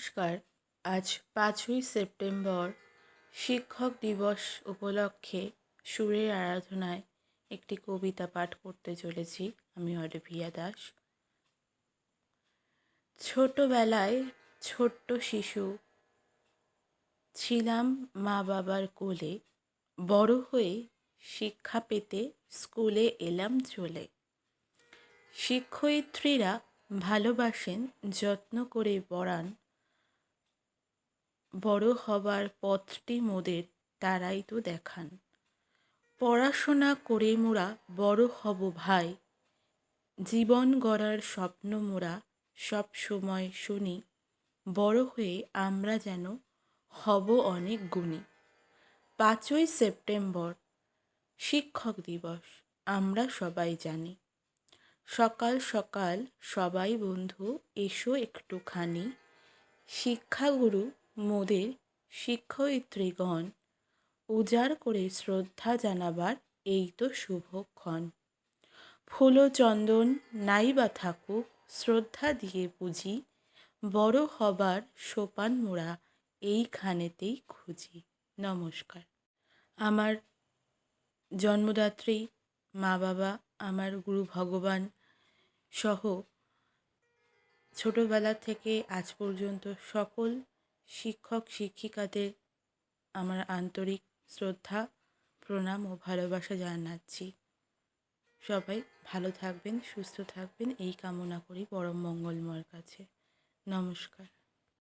নমস্কার। আজ পাঁচই সেপ্টেম্বর, শিক্ষক দিবস উপলক্ষে সুরের আরাধনায় একটি কবিতা পাঠ করতে চলেছি আমি অরভিয়া দাস। ছোটবেলায় ছোট্ট শিশু, ছিলাম মা বাবার কোলে, বড় হয়ে শিক্ষা পেতে স্কুলে এলাম চলে। শিক্ষয়িত্রীরা ভালোবাসেন, যত্ন করে পড়ান বড় হবার পথটি মোদের, তারাই তো দেখান। পড়াশোনা করে মোরা বড় হব ভাই। জীবন গড়ার স্বপ্ন মোরা সব সময় শুনি। বড় হয়ে আমরা যেন হব অনেক গুণী। পাঁচই সেপ্টেম্বর, শিক্ষক দিবস, আমরা সবাই জানি। সকাল সকাল সবাই বন্ধু, এসো একটুখানি। শিক্ষাগুরু মোদের শিক্ষয়িত্রীগণ, উজাড় করে শ্রদ্ধা জানাবার এই তো শুভক্ষণ ফুল চন্দন নাই বা থাকুক, শ্রদ্ধা দিয়ে বুঝি, বড় হবার সোপান মোড়া এইখানেতেই খুঁজি। নমস্কার। আমার জন্মদাত্রী মা বাবা আমার গুরু ভগবান সহ ছোটোবেলা থেকে আজ পর্যন্ত সকল শিক্ষক, শিক্ষিকাদের আমার আন্তরিক শ্রদ্ধা, প্রণাম ও ভালোবাসা জানাচ্ছি। সবাই ভালো থাকবেন, সুস্থ থাকবেন, এই কামনা করি। পরম মঙ্গলময়ের কাছে। নমস্কার।